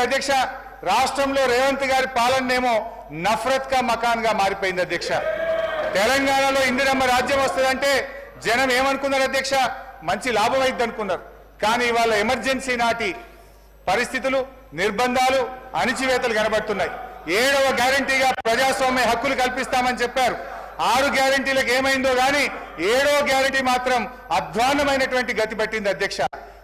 అధ్యక్ష. రాష్ట్రంలో రేవంత్ గారి పాలనేమో నఫరత్ కా మకాన్గా మారిపోయింది అధ్యక్ష. తెలంగాణలో ఇందిరమ్మ రాజ్యం వస్తుందంటే జనం ఏమనుకున్నారు అధ్యక్ష? మంచి లాభం అయింది అనుకున్నారు కానీ ఇవాళ ఎమర్జెన్సీ నాటి పరిస్థితులు నిర్బంధాలు అణిచివేతలు కనబడుతున్నాయి. ఏడవ గ్యారంటీగా ప్రజాస్వామ్య హక్కులు కల్పిస్తామని చెప్పారు. ఆరు గ్యారంటీలకు ఏమైందో కానీ ఏడవ గ్యారంటీ మాత్రం అధ్వాన్నమైనటువంటి గతి పట్టింది అధ్యక్ష.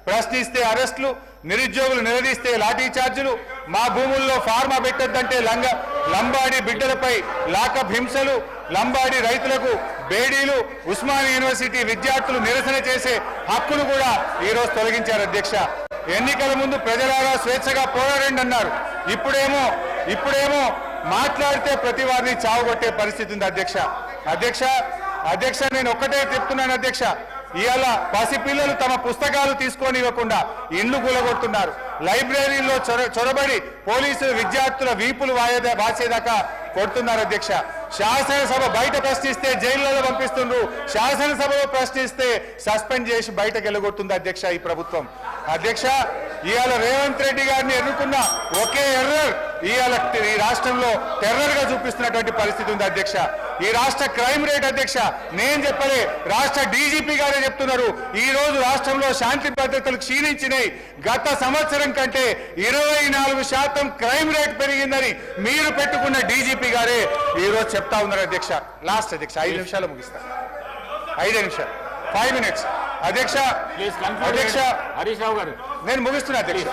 ప్రశ్నిస్తే అరెస్టులు నిరుద్యోగులు నిలదీస్తే లాఠీ ఛార్జీలు మా భూముల్లో ఫార్మా పెట్టద్దంటే లంగ లంబాడి బిడ్డలపై లాకప్ హింసలు లంబాడి రైతులకు బేడీలు ఉస్మానియా యూనివర్సిటీ విద్యార్థులు నిరసన చేసే హక్కును కూడా ఈరోజు తొలగించారు అధ్యక్ష. ఎన్నికల ముందు ప్రజలారా స్వేచ్ఛగా పోరాడండి అన్నారు. ఇప్పుడేమో ఇప్పుడేమో మాట్లాడితే ప్రతి వారిని చావుగొట్టే పరిస్థితి ఉంది అధ్యక్ష. అధ్యక్ష అధ్యక్ష నేను ఒక్కటే చెప్తున్నాను అధ్యక్ష. ఇవాళ పసిపిల్లలు తమ పుస్తకాలు తీసుకొని ఇవ్వకుండా ఇండ్లు కూలగొడుతున్నారు. లైబ్రరీలో చొర చొరబడి పోలీసులు విద్యార్థుల వీపులు వాయేదా వాసేదాకా కొడుతున్నారు అధ్యక్ష. శాసనసభ బయట ప్రశ్నిస్తే జైళ్ళలో పంపిస్తుండ్రు. శాసనసభలో ప్రశ్నిస్తే సస్పెండ్ చేసి బయటకు వెళ్ళగొడుతుంది అధ్యక్ష ఈ ప్రభుత్వం. అధ్యక్ష ఇవాళ రేవంత్ రెడ్డి గారిని ఎన్నుకున్న ఒకే ఎర్రర్ ఇవాళ ఈ రాష్ట్రంలో టెర్రర్గా చూపిస్తున్నటువంటి పరిస్థితి ఉంది అధ్యక్ష. ఈ రాష్ట్ర క్రైమ్ రేట్ అధ్యక్ష నేను చెప్పలే రాష్ట్ర డీజీపీ గారే చెప్తున్నారు. ఈ రోజు రాష్ట్రంలో శాంతి భద్రతలు క్షీణించినాయి గత సంవత్సరం కంటే ఇరవై నాలుగు శాతం క్రైమ్ రేట్ పెరిగిందని మీరు పెట్టుకున్న డీజీపీ గారే ఈ రోజు చెప్తా ఉన్నారు అధ్యక్ష. లాస్ట్ అధ్యక్ష ఐదు నిమిషాలు ముగిస్తా. ఐదు నిమిషాలు. ఫైవ్ మినిట్స్ అధ్యక్ష ప్లీజ్ అధ్యక్ష. హరీష్ రావు గారు. నేను ముగిస్తున్నా అధ్యక్ష.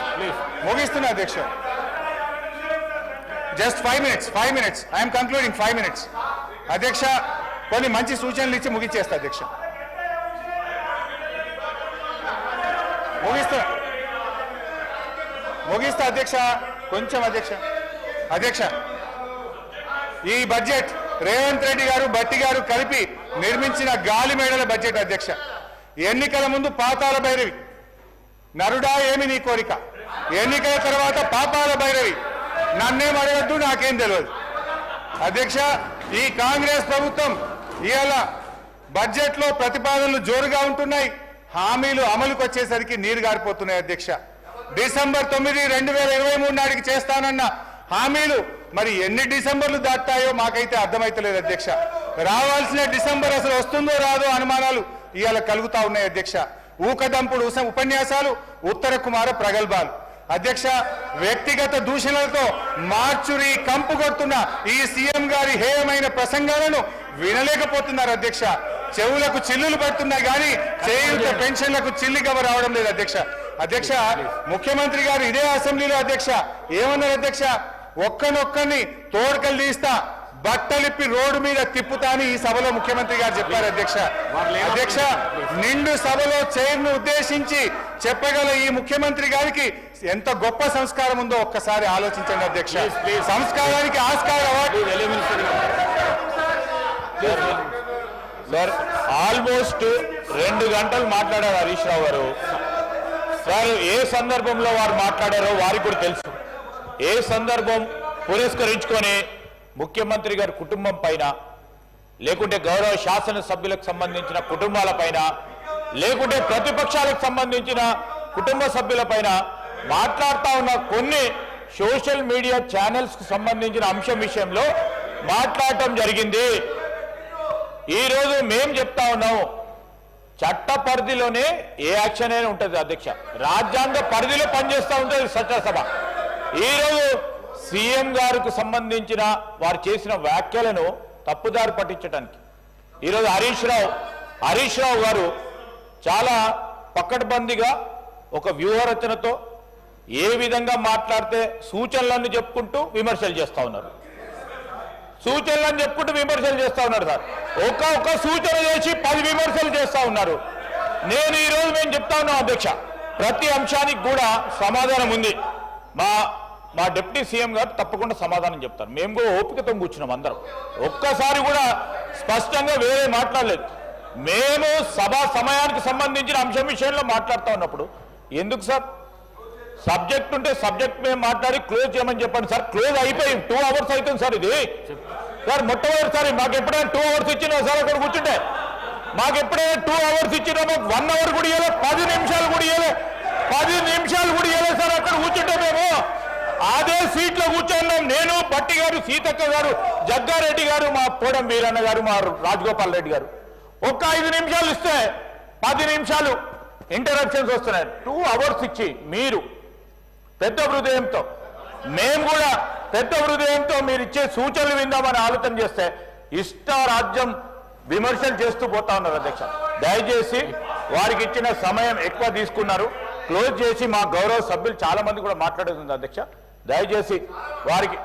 ముగిస్తున్నా అధ్యక్ష. Just five minutes five minutes I'm concluding five minutes అధ్యక్ష కొన్ని మంచి సూచనలు ఇచ్చి ముగించేస్తా అధ్యక్ష. ముగిస్తా. ముగిస్తా అధ్యక్ష. కొంచెం అధ్యక్ష. అధ్యక్ష ఈ బడ్జెట్ రేవంత్ రెడ్డి గారు బట్టి గారు కలిపి నిర్మించిన గాలి మేడల బడ్జెట్ అధ్యక్ష. ఎన్నికల ముందు పాతాల భైరవి. నరుడా ఏమి నీ కోరిక? ఎన్నికల తర్వాత పాపాల భైరవి. నన్నేం అడగద్దు నాకేం తెలియదు అధ్యక్ష ఈ కాంగ్రెస్ ప్రభుత్వం ఇవాళ బడ్జెట్లో ప్రతిపాదనలు జోరుగా ఉంటున్నాయి. హామీలు అమలుకు వచ్చేసరికి నీరు గారిపోతున్నాయి అధ్యక్ష. డిసెంబర్ తొమ్మిది రెండు వేల ఇరవై మూడు నాటికి చేస్తానన్న హామీలు మరి ఎన్ని డిసెంబర్లు దాటాయో మాకైతే అర్థమైతలేదు అధ్యక్ష. రావాల్సిన డిసెంబర్ అసలు వస్తుందో రాదో అనుమానాలు ఇవాళ కలుగుతా ఉన్నాయి అధ్యక్ష. ఊకదంపుడు ఉపన్యాసాలు ఉత్తర కుమార ప్రగల్భాలు. అధ్యక్ష వ్యక్తిగత దూషణలతో మార్చురి కంపు కొడుతున్న ఈ సీఎం గారి హేయమైన ప్రసంగాలను వినలేకపోతున్నారు అధ్యక్ష. చెవులకు చిల్లులు పడుతున్నాయి కానీ చేయుత పెన్షన్లకు చిల్లిగవ రావడం లేదు అధ్యక్ష. అధ్యక్ష ముఖ్యమంత్రి గారు ఇదే అసెంబ్లీలో అధ్యక్ష. ఏమన్నారు అధ్యక్ష? ఒక్కనొక్కని తోడుకలు తీస్తా బట్టలిప్పి రోడ్డు మీద తిప్పుతా అని ఈ సభలో ముఖ్యమంత్రి గారు చెప్పారు అధ్యక్ష. అధ్యక్ష నిండు సభలో చైర్ను ఉద్దేశించి చెప్పగల ఈ ముఖ్యమంత్రి గారికి ఎంత గొప్ప సంస్కారం ఉందో ఒక్కసారి ఆలోచించండి అధ్యక్ష. సంస్కారానికి ఆస్కార్ అవార్డు. సార్ ఆల్మోస్ట్ రెండు గంటలు మాట్లాడారు హరీష్ రావు గారు. సార్ ఏ సందర్భంలో వారు మాట్లాడారో వారికి కూడా తెలుసు. ఏ సందర్భం పురస్కరించుకొని ముఖ్యమంత్రి గారి కుటుంబం పైన లేకుంటే గౌరవ శాసనసభ్యులకు సంబంధించిన కుటుంబాల పైన లేకుంటే ప్రతిపక్షాలకు సంబంధించిన కుటుంబ సభ్యుల పైన ఉన్న కొన్ని సోషల్ మీడియా ఛానల్స్కు సంబంధించిన అంశం విషయంలో మాట్లాడటం జరిగింది. ఈ రోజు మేం చెప్తా ఉన్నాం. చట్ట పరిధిలోనే ఏ యాక్షన్ అయినా ఉంటుంది అధ్యక్ష. రాజ్యాంగ పరిధిలో పనిచేస్తూ ఉంటుంది చట్టసభ ఈ రోజు సీఎం గారికి సంబంధించిన వారు చేసిన వ్యాఖ్యలను తప్పుదారి పట్టించడానికి ఈరోజు హరీష్ రావు హరీష్ రావు గారు చాలా పక్కడబందిగా ఒక వ్యూహరచనతో ఏ విధంగా మాట్లాడితే సూచనలన్నీ చెప్పుకుంటూ విమర్శలు చేస్తూ ఉన్నారు. సూచనలను చెప్పుకుంటూ విమర్శలు చేస్తూ ఉన్నారు సార్. ఒక ఒక సూచన చేసి పది విమర్శలు చేస్తూ ఉన్నారు. నేను ఈరోజు మేము చెప్తా ఉన్నాం అధ్యక్ష ప్రతి అంశానికి కూడా సమాధానం ఉంది. మా మా డిప్యూటీ సీఎం గారు తప్పకుండా సమాధానం చెప్తారు. మేము కూడా ఓపికతో కూర్చున్నాం అందరం. ఒక్కసారి కూడా స్పష్టంగా వేరే మాట్లాడలేదు. మేము సభా సమయానికి సంబంధించిన అంశం విషయంలో మాట్లాడుతూ ఉన్నప్పుడు ఎందుకు సార్? సబ్జెక్ట్ ఉంటే సబ్జెక్ట్ మేము మాట్లాడి క్లోజ్ చేయమని చెప్పండి సార్. క్లోజ్ అయిపోయి టూ అవర్స్ అవుతుంది సార్ ఇది. సార్ మొట్టమొదటిసారి మాకు ఎప్పుడైనా టూ అవర్స్ ఇచ్చినా సార్ అక్కడ కూర్చుంటే? మాకు ఎప్పుడైనా టూ అవర్స్ ఇచ్చినా మాకు వన్ అవర్ కూడా పది నిమిషాలు కూడా పది నిమిషాలు కూడా సార్ అక్కడ కూర్చుంటే మేము. అదే సీట్లో కూర్చున్నాం నేను బట్టి గారు సీతక్క గారు జగ్గారెడ్డి గారు మా పోడం వీరన్న గారు మా రాజగోపాల్ రెడ్డి గారు. ఒక్క ఐదు నిమిషాలు ఇస్తే పది నిమిషాలు ఇంటరప్షన్స్ వస్తున్నాయి. టూ అవర్స్ ఇచ్చి మీరు పెద్ద హృదయంతో మేము కూడా పెద్ద హృదయంతో మీరు ఇచ్చే సూచనలు విందామని ఆలోచన చేస్తే ఇష్టారాజ్యం విమర్శలు చేస్తూ పోతా ఉన్నారు అధ్యక్ష. దయచేసి వారికి ఇచ్చిన సమయం ఎక్కువ తీసుకున్నారు. క్లోజ్ చేసి మా గౌరవ సభ్యులు చాలా మంది కూడా మాట్లాడుతుంది అధ్యక్ష. దయచేసి వారికి